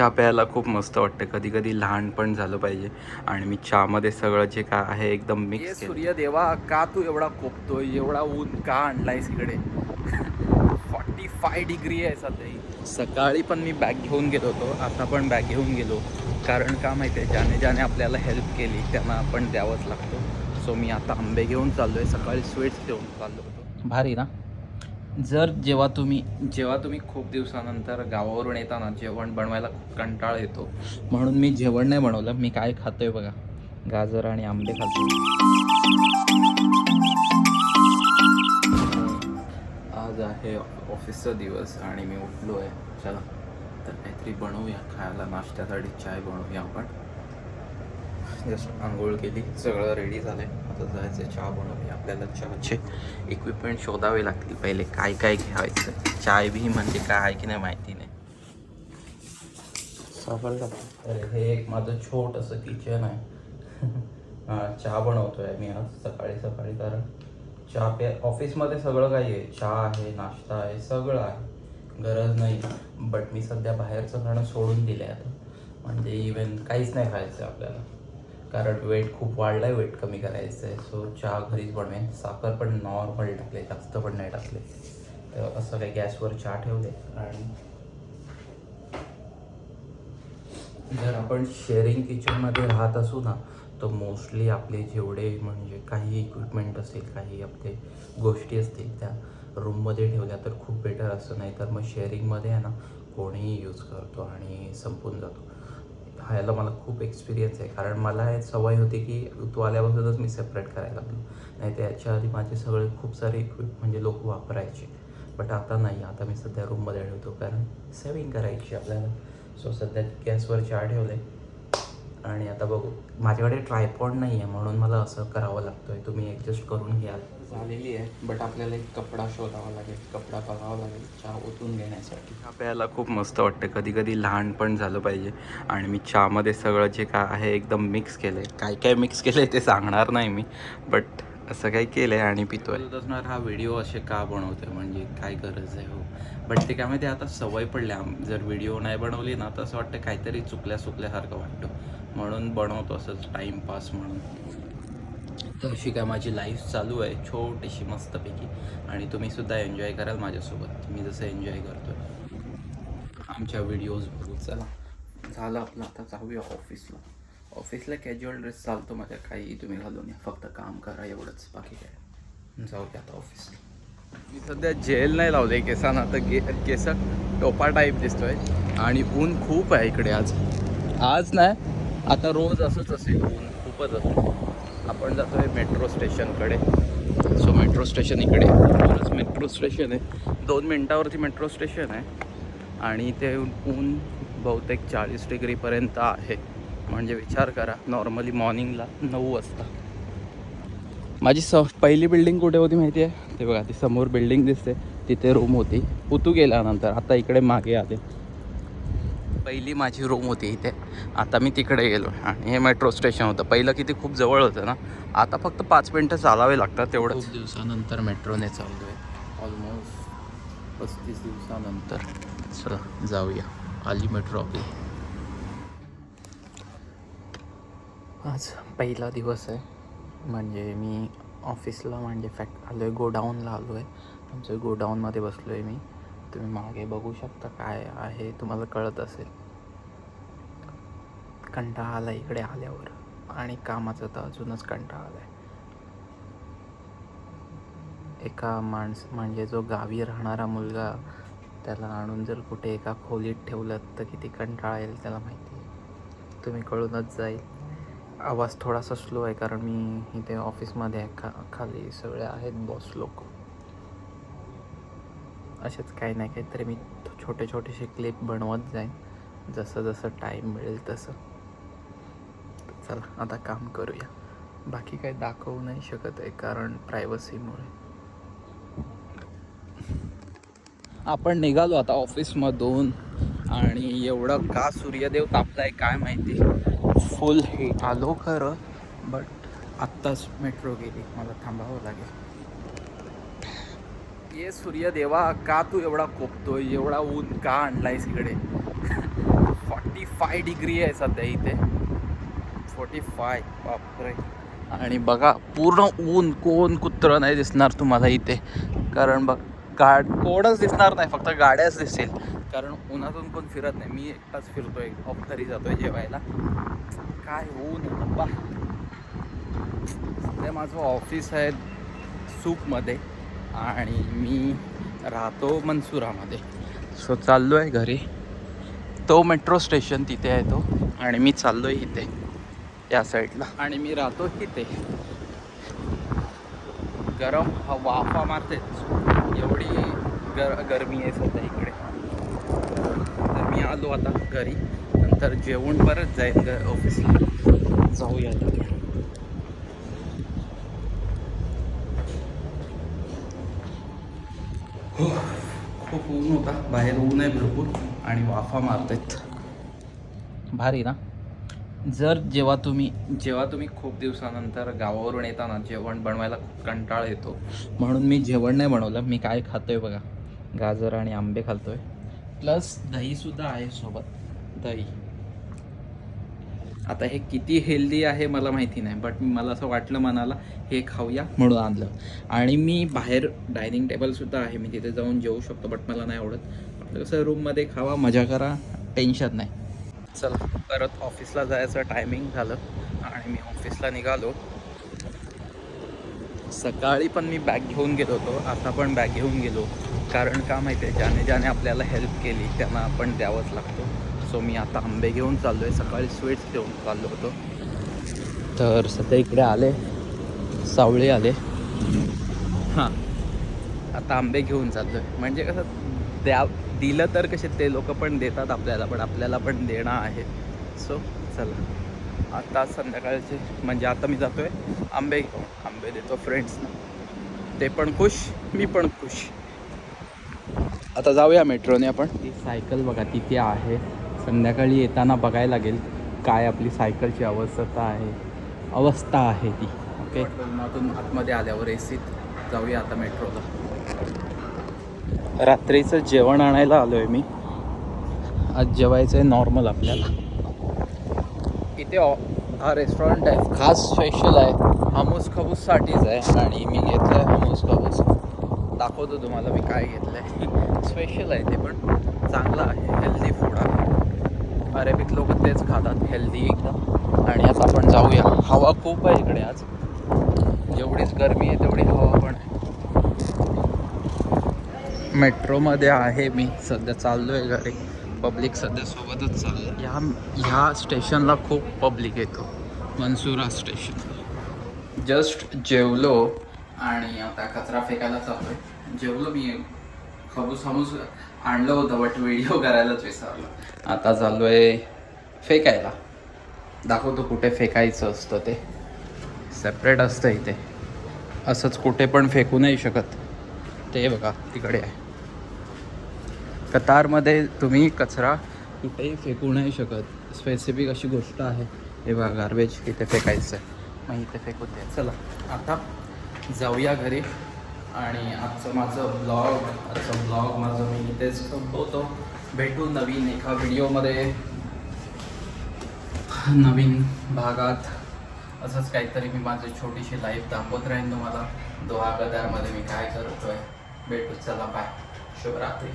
चहा प्यायला खूप मस्त वाटतं. कधी कधी लहान पण झालं पाहिजे. आणि मी चहामध्ये सगळं जे काय आहे एकदम मिक्स सूर्य देवा का तू एवढा कोपतोय? एवढा ऊन का आणलायस इकडे? फॉर्टी फाय डिग्री आहे सध्या सकाळी पण मी बॅग घेऊन गेलो होतो. आता पण बॅग घेऊन गेलो. कारण का माहिती आहे ज्याने ज्याने आपल्याला हेल्प केली त्यांना आपण द्यावंच लागतो. सो मी आता आंबे घेऊन चाललो आहे सकाळी स्वीट्स घेऊन चाललो होतो. भारी ना? जर जेव्हा तुम्ही जेव्हा तुम्ही खूप दिवसानंतर गावावरून येताना जेवण बनवायला खूप कंटाळा येतो. म्हणून मी जेवण नाही बनवलं मी काय खातोय बघा. गाजर आणि आंबे खातो आज आहे ऑफिसचा दिवस आणि मी उठलो आहे चला तर काहीतरी बनवूया खायला नाश्त्यासाठी चाय बनवूया आपण. जस्ट आंघोळ केली. सगळं रेडी झालंय. आता जायचं चहा बनवूया. आपल्याला चहाचे इक्विपमेंट शोधावे लागतील. पहिले काय काय घ्यायचं? चाय बी म्हणजे काय आहे की नाही माहिती नाही. सापडलं. तर हे एक माझं छोटंसं किचन आहे. चहा बनवतोय मी आज सकाळी सकाळी. कारण चहा पे ऑफिसमध्ये सगळं काही आहे. चहा आहे नाश्ता आहे सगळं आहे. गरज नाही. बट मी सध्या बाहेरचं खाणं सोडून दिलं आहे आता. म्हणजे इवन काहीच नाही खायचं आहे आपल्याला. कारण वेट खूप वाढलं आहे वेट कमी करायचं आहे सो चहा घरीच बनवेन. साखर पण नॉर्मल टाकले जास्त पण नाही टाकले. तर असं काही गॅसवर चहा ठेवले आणि जर आपण शेअरिंग किचनमध्ये राहत असू ना तर मोस्टली आपले जेवढे म्हणजे काही इक्विपमेंट असतील काही आपले गोष्टी असतील त्या रूममध्ये ठेवल्या तर खूप बेटर असं. नाही तर मग शेअरिंगमध्ये आहे ना कोणीही यूज करतो आणि संपून जातो. खायला मला खूप एक्सपिरियन्स आहे. कारण मला हे सवय होती की ऋतू आल्यापासूनच मी सेपरेट करायला लागलो. नाही तर याच्या आधी माझे सगळे खूप सारे इक्विप म्हणजे लोक वापरायचे. बट आता नाही. आता मी सध्या रूममध्ये ठेवतो. कारण सेविंग करायची आपल्याला. सो सध्या गॅसवर चहा ठेवले आणि आता बघू. माझ्याकडे ट्रायपॉड नाही आहे म्हणून मला असं करावं लागतं आहे तुम्ही ॲडजस्ट करून घ्याल. झालेली आहे बट आपल्याला एक कपडा शोधावा लागेल कपडा बघावा लागेल चहा ओतून घेण्यासाठी. चहा प्यायला खूप मस्त वाटतं. कधी कधी लहान पण झालं पाहिजे. आणि मी चहामध्ये सगळं जे काय आहे एकदम मिक्स केलं आहे काय काय मिक्स केलं आहे ते सांगणार नाही मी बट असं काही केलं आहे आणि पितोय. असणार हा व्हिडिओ असे का बनवतोय? म्हणजे काय गरज आहे हो? बट ते काय माहिती आता सवय पडल्या जर व्हिडिओ नाही बनवली ना तर असं वाटतं काहीतरी चुकल्या चुकल्यासारखं वाटतं. म्हणून बनवतो असंच टाईमपास म्हणून. तर अशी काय माझी लाईफ चालू आहे छोटीशी मस्तपैकी. आणि तुम्ही सुद्धा एन्जॉय कराल माझ्यासोबत. मी जसं एन्जॉय करतो आहे आमच्या व्हिडिओज बघू. चला. झालं आपलं. आता जाऊया ऑफिसला ऑफिसला कॅज्युअल ड्रेस चालतो माझ्या. काही तुम्ही घालून या. फक्त काम करा. एवढंच. बाकी काय जाऊया आता ऑफिसला मी सध्या जेल नाही लावले. केसांना तर गे केस टोपा टाईप दिसतोय. आणि ऊन खूप आहे इकडे आज. आज नाही. आता रोज असंच असेल. ऊन खूपच असेल. आपण जातो आहे मेट्रो स्टेशनकडे सो मेट्रो स्टेशन इकडे. बरंच मेट्रो स्टेशन आहे. दोन मिनटावरती मेट्रो स्टेशन आहे. आणि ते ऊन बहुतेक चाळीस डिग्रीपर्यंत आहे. म्हणजे विचार करा नॉर्मली मॉर्निंगला नऊ वाजता. माझी स पहिली बिल्डिंग कुठे होती माहिती आहे ते बघा ती समोर बिल्डिंग दिसते. तिथे रूम होती. उतू गेल्यानंतर आता इकडे मागे आले. पहिली माझी रूम होती इथे. आता मी तिकडे गेलो. आणि हे मेट्रो स्टेशन होतं. पहिलं किती खूप जवळ होतं ना. आता फक्त पाच मिनटं चालावे लागतात तेवढं. खूप दिवसानंतर मेट्रोने चाललो आहे ऑलमोस्ट पस्तीस दिवसानंतर. चला जाऊया. आली मेट्रो आपली. आज पहिला दिवस आहे. म्हणजे मी ऑफिसला म्हणजे फॅक्ट आलो आहे गोडाऊनला आलो आहे आमच्या गोडाऊनमध्ये बसलो आहे मी. तुम्ही मागे बघू शकता काय आहे तुम्हाला कळत असेल. कंटाळा आला इकडे आल्यावर. आणि कामाचा तर अजूनच कंटाळा आला आहे एका माणस म्हणजे जो गावी राहणारा मुलगा त्याला आणून जर कुठे एका खोलीत ठेवलं तर किती कंटाळा येईल त्याला माहिती आहे. तुम्ही कळूनच जाईल. आवाज थोडासा स्लो आहे कारण मी इथे ऑफिसमध्ये आहे. खा खाली सगळे आहेत बॉस लोक. असेच काही नाही काहीतरी मी छोटे छोटेसे क्लिप बनवत जाईन. जसं जसं टाईम मिळेल तसं. चला आता काम करूया. बाकी काही दाखवू नाही शकत आहे कारण प्रायव्हसीमुळे आपण निघालो आता ऑफिसमधून आणि एवढं का सूर्यदेव तापलाय काय माहिती. फुल हे आलो खरं बट आत्ताच मेट्रो गेली. मला थांबावं लागेल. ये सूर्यदेवा का तू एवढा कोपतोय? एवढा ऊन का आणलायस इकडे? फॉर्टी फाय डिग्री आहे सध्या इथे. फोर्टी फाय बापरे. आणि बघा पूर्ण ऊन कोण कुत्रं नाही दिसणार तुम्हाला इथे. कारण बघ गाड कोणच दिसणार नाही फक्त गाड्याच दिसतील कारण उन्हातून कोण फिरत नाही. मी एकटाच फिरतोय ऑफ घरी जातोय जेवायला. काय ऊन आहे बाबा सध्या माझं ऑफिस आहे सूपमध्ये. आणि मी राहतो मनसुरामध्ये. सो चाललो आहे घरी. तो मेट्रो स्टेशन तिथे आहे तो. आणि मी चाललो आहे इथे या साईडला आणि मी राहतो इथे. गरम हा वाफा मारतेच. एवढी गर गरमी आहे सध्या इकडे. तर मी आलो आता घरी. नंतर जेवण परत जाईल ग ऑफिसला जाऊया. खूप ऊन होता. बाहेर ऊन आहे भरपूर. आणि वाफा मारतायत. भारी ना? जर जेव्हा तुम्ही जेव्हा तुम्ही खूप दिवसानंतर गावावरून येताना जेवण बनवायला खूप कंटाळा येतो. म्हणून मी जेवण नाही बनवलं. मी काय खातोय बघा. गाजर आणि आंबे खातोय. प्लस दहीसुद्धा आहे सोबत. दही. आता हे किती हेल्दी आहे मला माहिती नाही बट मला असं वाटलं मनाला हे खाऊया म्हणून आणलं. आणि मी बाहेर डायनिंग टेबलसुद्धा आहे मी तिथे जाऊन जेवू शकतो बट मला नाही आवडत. आपलं कसं रूममध्ये खावा मजा करा टेन्शन नाही. चला परत ऑफिसला जायचं टायमिंग झालं आणि मी ऑफिसला निघालो. सकाळी पण मी बॅग घेऊन गेलो होतो आता पण बॅग घेऊन गेलो. कारण का माहिती आहे ज्याने ज्याने आपल्याला हेल्प केली त्यांना आपण द्यावंच लागतो. सो मी आता आंबे घेऊन चाललो आहे सकाळी स्वीट्स घेऊन चाललो होतो. तर सध्या इकडे आले. सावळे आले. हां. आता आंबे घेऊन चाललो आहे म्हणजे कसं द्या दिलं तर कसे ते लोक पण देतात आपल्याला पण आपल्याला पण देणं आहे. सो चला. आता संध्याकाळचे म्हणजे आता मी जातो आहे आंबे घेऊन. आंबे देतो फ्रेंड्सना ते पण खुश मी पण खुश. आता जाऊया मेट्रोने आपण. ती सायकल बघा तिथे आहे. संध्याकाळी येताना बघायला लागेल काय आपली सायकलची अवस्था आहे. अवस्था आहे ती ओके उन्हातून आतमध्ये आल्यावर एसीत जाऊया आता मेट्रोला. रात्रीचं जेवण आणायला आलो आहे मी. आज जेवायचं आहे नॉर्मल आपल्याला. इथे ऑ- हा रेस्टॉरंट आहे. खास स्पेशल आहे. हमूस खबूससाठीच आहे. आणि मी घेतलं आहे हमूस खबूस. दाखवतो तुम्हाला मी काय घेतलं आहे स्पेशल आहे ते पण. चांगलं आहे. हेल्दी फूड आहे. अरेबिक लोक तेच खातात हेल्दी एकदम. आणि आता आपण जाऊया. हवा खूप आहे इकडे आज. जेवढीच गरमी आहे तेवढी हवा पण आहे. मेट्रोमध्ये आहे मी. सध्या चाललो आहे घरी. पब्लिक सध्या सोबतच चाललं ह्या ह्या स्टेशनला खूप पब्लिक येतो. मनसुरा स्टेशन. जस्ट जेवलो आणि आता कचरा फेकायला चाललोय. जेवलो मी. खबूस हमूस आणलं होतं बट व्हिडिओ करायलाच विसरलो. आता चालू आहे फेकायला. दाखवतो कुठे फेकायचं असतं ते. सेपरेट असतं इथे. असंच कुठे पण फेकू नाही शकत. ते बघा तिकडे आहे. कतारमध्ये तुम्ही कचरा कुठेही फेकू नाही शकत. स्पेसिफिक अशी गोष्ट आहे. हे बघा गार्बेज इथे फेकायचं आहे मग इथे फेकू द्या चला आता जाऊया घरी. आणि आजचं माझं ब्लॉग आजचं ब्लॉग माझं मी इथेच संपवतो. भेटू नवीन एका व्हिडिओमध्ये नवीन भागात. असंच काहीतरी मी माझी छोटीशी लाईफ दाखवत राहीन तुम्हाला. दोहा गदारमध्ये मी काय करतोय. भेटू चला बाय शुभरात्री.